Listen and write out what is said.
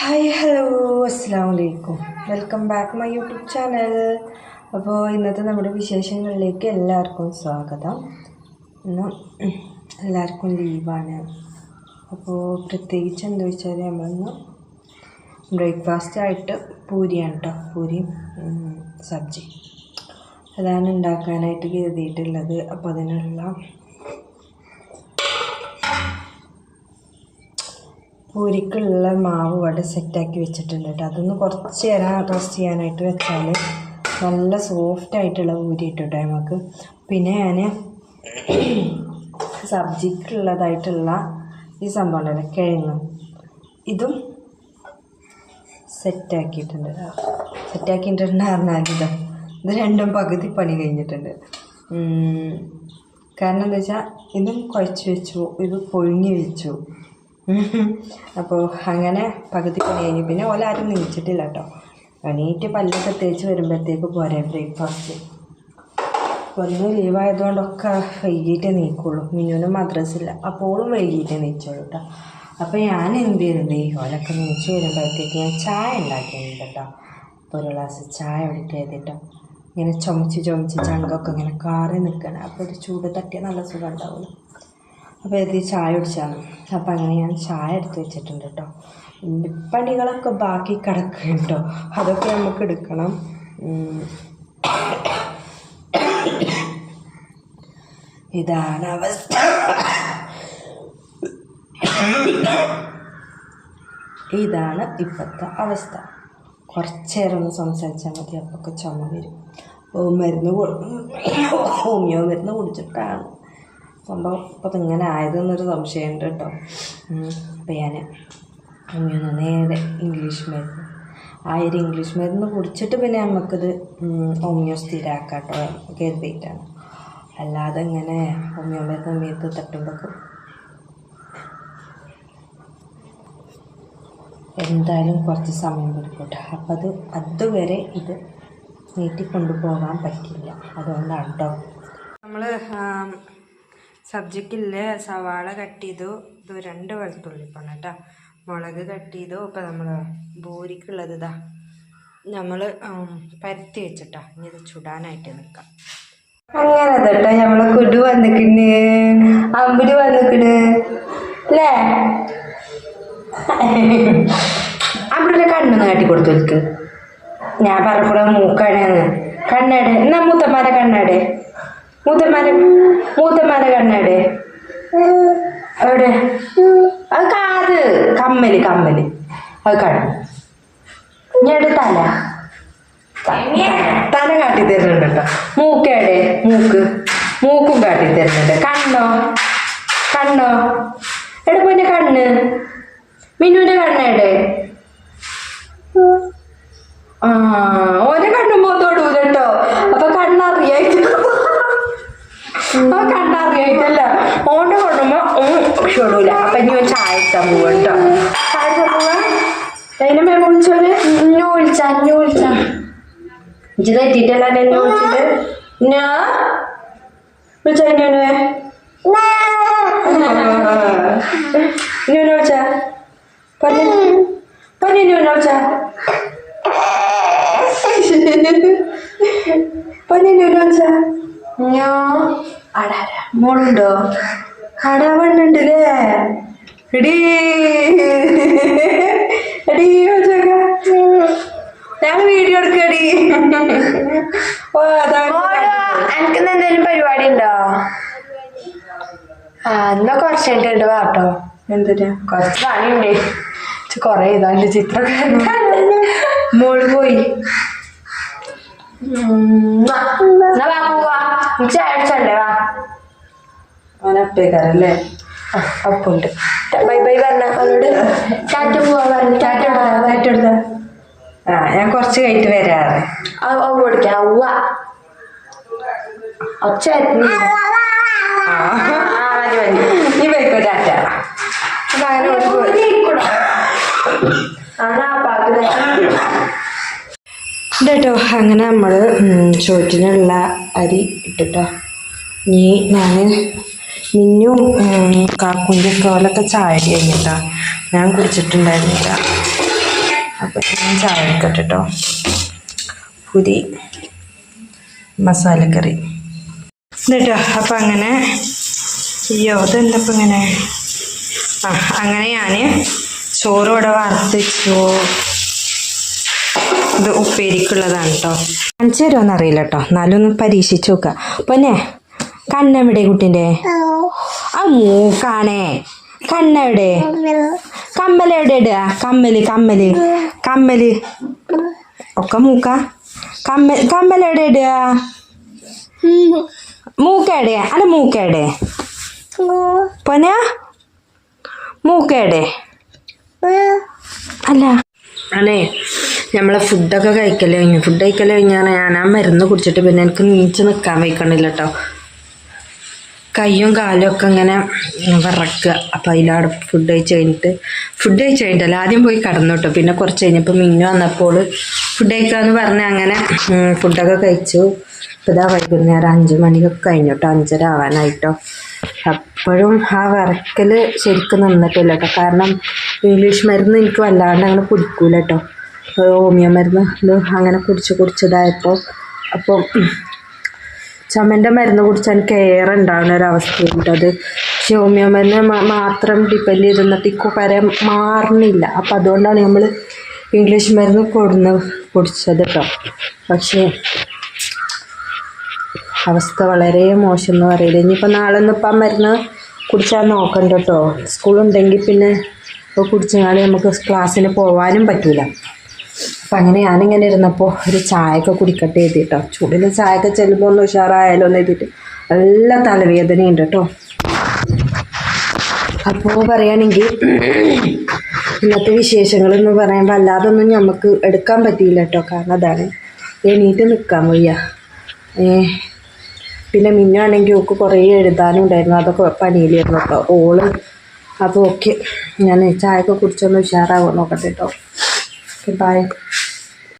Hi hello അസ്സാം വലൈക്കും welcome back my YouTube channel അപ്പോൾ ഇന്നത്തെ നമ്മുടെ വിശേഷങ്ങളിലേക്ക് എല്ലാവർക്കും സ്വാഗതം. ഇന്ന് എല്ലാവർക്കും ലീവാണ്. അപ്പോൾ പ്രത്യേകിച്ച് എന്താ വെച്ചാൽ നമ്മളിന്ന് ബ്രേക്ക്ഫാസ്റ്റ് ആയിട്ട് പൂരിയാണ് കേട്ടോ പൂരിയും സബ്ജി. അതാണ് ഉണ്ടാക്കാനായിട്ട് കരുതിയിട്ടുള്ളത്. അപ്പോൾ അതിനുള്ള പൂരിക്കുള്ള മാവ് ഇവിടെ സെറ്റാക്കി വെച്ചിട്ടുണ്ട് കേട്ടോ. അതൊന്ന് കുറച്ച് നേരം റെസ്റ്റ് ചെയ്യാനായിട്ട് വെച്ചാൽ നല്ല സോഫ്റ്റ് ആയിട്ടുള്ള പൂരി ഇട്ടിട്ടോ നമുക്ക് പിന്നെ ഞാൻ സബ്ജിക്കുള്ളതായിട്ടുള്ള ഈ സംഭവം ഉണ്ടല്ലോ കിഴങ്ങ്. ഇതും സെറ്റാക്കിയിട്ടുണ്ട് സെറ്റാക്കിയിട്ടുണ്ട് പറഞ്ഞാൽ ഇതോ ഇത്. രണ്ടും പകുതി പണി കഴിഞ്ഞിട്ടുണ്ട്. കാരണം എന്താ വെച്ചാൽ ഇതും കുഴച്ച് വെച്ചു ഇത് പൊഴിഞ്ഞു വെച്ചു. അപ്പോൾ അങ്ങനെ പകുതി പണി കഴിഞ്ഞു. പിന്നെ ഓല ആരും നീച്ചിട്ടില്ല കേട്ടോ എണീറ്റ് പല്ലൊക്കെ തേച്ച് വരുമ്പോഴത്തേക്ക് പോരെ ബ്രേക്ക്ഫാസ്റ്റ്. ഒന്ന് ലീവായതുകൊണ്ടൊക്കെ വൈകിട്ടേ നീക്കുള്ളൂ. മിനുവിനും മദ്രസില്ല അപ്പോഴും വൈകിട്ടേ നീച്ചോളൂ കേട്ടോ അപ്പോൾ ഞാൻ എന്ത് ചെയ്തത് ഓലൊക്കെ നീച്ച് വരുമ്പോഴത്തേക്ക് ഞാൻ ചായ ഉണ്ടാക്കിയിട്ടുണ്ട് കേട്ടോ അപ്പോൾ ഒരു ഗ്ലാസ് ചായ എടുത്ത് ചെയ്തിട്ടോ ഇങ്ങനെ ചുമച്ച് ചുമച്ച് ചങ്കൊക്കെ ഇങ്ങനെ കാറി നിൽക്കണം. അപ്പോൾ ഒരു ചൂട് തട്ടിയാൽ നല്ല സുഖം ഉണ്ടാവുമല്ലോ അപ്പോൾ എത്തി ചായ കുടിച്ചാണ്. അപ്പോൾ അങ്ങനെ ഞാൻ ചായ എടുത്ത് വെച്ചിട്ടുണ്ട് കേട്ടോ പണികളൊക്കെ ബാക്കി കിടക്കുന്നുണ്ട് അതൊക്കെ നമുക്ക് എടുക്കണം. ഇതാണ് അവസ്ഥ. ഇതാണ് ഇപ്പോഴത്തെ അവസ്ഥ. കുറച്ചേരം ഒന്ന് സംസാരിച്ചാൽ മതി അപ്പൊക്കെ ചുമ വരും. മരുന്ന് ഹോമിയോ മരുന്ന് കുടിച്ചിട്ടാണ്. സംഭവം അപ്പം ഇങ്ങനെ ആയതെന്നൊരു സംശയമുണ്ട് കേട്ടോ. അപ്പം ഞാൻ നേരെ ഇംഗ്ലീഷ് മരുന്ന് ആ ഒരു ഇംഗ്ലീഷ് മരുന്ന് കുടിച്ചിട്ട് പിന്നെ നമുക്കിത് ഹോമിയോ സ്ഥിരമാക്കാം കേട്ടോ കരുതിയിട്ടാണ്. അല്ലാതെ ഇങ്ങനെ ഹോമിയോ മരുന്ന് മേത്ത് തട്ടുമ്പോൾ എന്തായാലും കുറച്ച് സമയം പിടിക്കട്ടെ. അപ്പം അത് അതുവരെ ഇത് നീട്ടി കൊണ്ടുപോകാൻ പറ്റില്ല. അതുകൊണ്ടാണ് കേട്ടോ. നമ്മൾ സബ്ജിക്കില്ലേ സവാള കട്ട് ചെയ്തു ഇത് രണ്ട് വെളുത്തുള്ളിപ്പാണ് കേട്ടോ. മുളക് കട്ട് ചെയ്തു ഇപ്പം നമ്മൾ ബൂരിക്കുള്ളത് ഇതാ. നമ്മൾ പരത്തി വെച്ചിട്ടാ. ഇനി ഇത് ചുടാനായിട്ട് നിൽക്കാം അങ്ങനെ കേട്ടോ നമ്മളെ കുടു വന്നിക്കണ്. അമ്പിടി വന്നിക്കണ്. അല്ലേ അവിടെ കണ്ണൊന്ന് കാട്ടി കൊടുത്തു എനിക്ക് ഞാൻ പറഞ്ഞ മൂക്കാണെന്ന് കണ്ണാടെ? എന്നാ മൂത്തമാരെ കണ്ണാട്? മൂത്തമാരെ മൂത്തമാരെ കണ്ണാട് എവിടെ? അത് കാത്. കമ്മൽ കമ്മൽ. അത് കണ്ണു. ഞാൻ തല? തല കാട്ടി തരുന്നുണ്ട് കേട്ടോ മൂക്കേടെ മൂക്ക്. മൂക്കും കാട്ടി തരുന്നുണ്ട്. കണ്ണോ? കണ്ണോ? എടെ പോയിന്റെ കണ്ണ്? മിന്നുവിന്റെ കണ്ണേടെ ആ ഓന്റെ കണ്ണുമ്പോ തൊടൂല കേട്ടോ അപ്പൊ കണ്ണറിയായിട്ട് ആ കണ്ണറിയായിട്ടല്ല ഓന്റെ കണ്ണുമ്പോ തൊടൂല അപ്പൊ ഇനി ഒരു ചായ ഇട്ടാൻ പോവാ കേട്ടോ അതിനെ മേ വിളിച്ചോന് ഇന്നെ വിളിച്ച അന്നെ വിളിച്ച ഇജ്ജ് തെറ്റിട്ടല്ല എന്നെ വിളിച്ചിട്ട് ഞാ വിളിച്ച ഇന്നുനെ ഇന്നുനെ വിളിച്ച പറഞ്ഞു പറഞ്ഞു ഇന്നുനെ വിളിച്ച പറഞ്ഞു ഇന്നുനെ വിളിച്ച ഞാ അടാ മോളുണ്ടോ അടാ പെണ്ണുണ്ടല്ലേ എടീ. എടീ ഞാൻ വീഡിയോ എടുക്കടി. ഓ അതാണ് എനിക്ക് എന്തെങ്കിലും പരിപാടി ഉണ്ടോ? ആ എന്നാ കുറച്ച് കഴിഞ്ഞിട്ട് വാട്ടോ. എന്തിനാ? കുറച്ച് പണിയുണ്ട്. കൊറേ ഇതാണ്ട് ചിത്രമൊക്കെ മോൾ പോയി. എന്നാ വാ പോവാ ചായ അടിച്ചണ്ടേ വാ. അവനപ്പേക്കാരല്ലേ അപ്പുണ്ട് ടാറ്റ പറഞ്ഞു. ടാറ്റ ടാറ്റ എടുത്ത? ആ ഞാൻ കുറച്ച് കഴിഞ്ഞിട്ട് വരാറ്. ഓടിക്കാം. ഉവ്വ. ഒച്ച നീ പോയിക്കോ ടാറ്റ. അപ്പൊ അങ്ങനെ നമ്മൾ? കേട്ടോ അങ്ങനെ നമ്മൾ ചോറ്റിനുള്ള അരി ഇട്ടിട്ടോ. ഇനി ഞാൻ മിന്നും കാക്കുന്റെ കോലൊക്കെ ചായ കഴിഞ്ഞിട്ടാ. ഞാൻ കുടിച്ചിട്ടുണ്ടായിരുന്നില്ല. അപ്പോൾ ഞാൻ ചായ എടുക്കട്ടെ കേട്ടോ പുരി മസാലക്കറി. എന്നിട്ടോ അപ്പം അങ്ങനെ അയ്യോ ഇതെന്തപ്പം ഇങ്ങനെ? ആ അങ്ങനെ ഞാൻ ചോറ് ഇവിടെ വറുത്തിച്ചു. ഇത് ഉപ്പേരിക്കുള്ളതാണ് കേട്ടോ കാണിച്ചു തരുമോ അറിയില്ല കേട്ടോ എന്നാലും ഒന്ന് പരീക്ഷിച്ചു നോക്കുക. പൊന്നെ കണ്ണെവിടെ കുട്ടിന്റെ ആ. മൂക്കാണേ. കണ്ണെവിടെ? കമ്മൽ എവിടെ ഇടുക? കമ്മൽ കമ്മൽ. കമ്മൽ. ഒക്കെ മൂക്ക. കമ്മൽ കമ്മൽ എവിടെ ഇടുക? മൂക്കേടെ അല്ല മൂക്കേടെ പൊന മൂക്കേടെ അല്ല. അല്ലേ നമ്മളെ ഫുഡൊക്കെ കഴിക്കൽ കഴിഞ്ഞു. ഫുഡ് കഴിക്കൽ കഴിഞ്ഞാൽ ഞാൻ ആ മരുന്ന് കുടിച്ചിട്ട് പിന്നെ എനിക്ക് നീച്ച് നിൽക്കാൻ വയ്ക്കണില്ല കേട്ടോ കയ്യും കാലും ഒക്കെ ഇങ്ങനെ വിറക്കുക. അപ്പം അതിലവിടെ ഫുഡ് കഴിച്ച് കഴിഞ്ഞിട്ട് ഫുഡ് കഴിച്ച് കഴിഞ്ഞിട്ടല്ല ആദ്യം പോയി കടന്നു കേട്ടോ. പിന്നെ കുറച്ച് കഴിഞ്ഞപ്പോൾ മിന്നു വന്നപ്പോൾ ഫുഡ് കഴിക്കാമെന്ന് പറഞ്ഞ് അങ്ങനെ ഫുഡൊക്കെ കഴിച്ചു. ഇപ്പം ഇതാ വൈകുന്നേരം അഞ്ച് മണിയൊക്കെ കഴിഞ്ഞു കേട്ടോ. അഞ്ചര ആവാനായിട്ടോ. അപ്പോഴും ആ വിറക്കൽ ശരിക്കും നിന്നിട്ടില്ല കേട്ടോ. കാരണം ഇംഗ്ലീഷ് മരുന്ന് എനിക്ക് വല്ലാണ്ട് അങ്ങനെ കുടിക്കൂല കേട്ടോ. ഹോമിയോ മരുന്ന് അങ്ങനെ കുടിച്ച് കുടിച്ചതായപ്പോൾ അപ്പം ചുമന്റെ മരുന്ന് കുടിച്ചാൽ കെയർ ഉണ്ടാകുന്ന ഒരു അവസ്ഥയുണ്ട് അത്. പക്ഷെ ഹോമിയോ മരുന്ന് മാത്രം ഡിപ്പെൻഡ് ചെയ്ത് നിന്നിട്ട് ഈ മാറണില്ല. അപ്പം അതുകൊണ്ടാണ് നമ്മൾ ഇംഗ്ലീഷ് മരുന്ന് കൊടുന്ന് കുടിച്ചത് കേട്ടോ പക്ഷേ അവസ്ഥ വളരെ മോശം എന്ന് പറയില്ല ഇനിയിപ്പോൾ നാളെ ഒന്നും ഇപ്പം മരുന്ന് കുടിച്ചാൽ നോക്കണ്ട കേട്ടോ സ്കൂളുണ്ടെങ്കിൽ പിന്നെ ഇപ്പോൾ കുടിച്ചാൽ നമുക്ക് ക്ലാസ്സിന് പോകാനും പറ്റൂല. അപ്പം അങ്ങനെ ഞാനിങ്ങനെ ഇരുന്നപ്പോൾ ഒരു ചായയൊക്കെ കുടിക്കട്ടെ എഴുതി കേട്ടോ ചൂടിൽ ചായയൊക്കെ ചെല്ലുമ്പോൾ ഒന്ന് ഉഷാറായാലോ എന്ന് എഴുതിയിട്ട്. നല്ല തലവേദനയുണ്ട് കേട്ടോ. അപ്പോൾ പറയുകയാണെങ്കിൽ ഇന്നത്തെ വിശേഷങ്ങളെന്ന് പറയുമ്പോൾ അല്ലാതൊന്നും നമുക്ക് എടുക്കാൻ പറ്റിയില്ല കേട്ടോ. കാരണം അതാണ് എണീറ്റ് നിൽക്കാൻ വയ്യ. പിന്നെ മിന്നാണെങ്കിൽ ഓക്ക് കുറേ എഴുതാനുണ്ടായിരുന്നു. അതൊക്കെ പണിയിലായിരുന്നു കേട്ടോ. ഓൾ അപ്പോൾ ഓക്കെ ഞാൻ ചായയൊക്കെ കുടിച്ചൊന്ന് ഉഷാറാകും നോക്കട്ടെ കേട്ടോ. Okay bye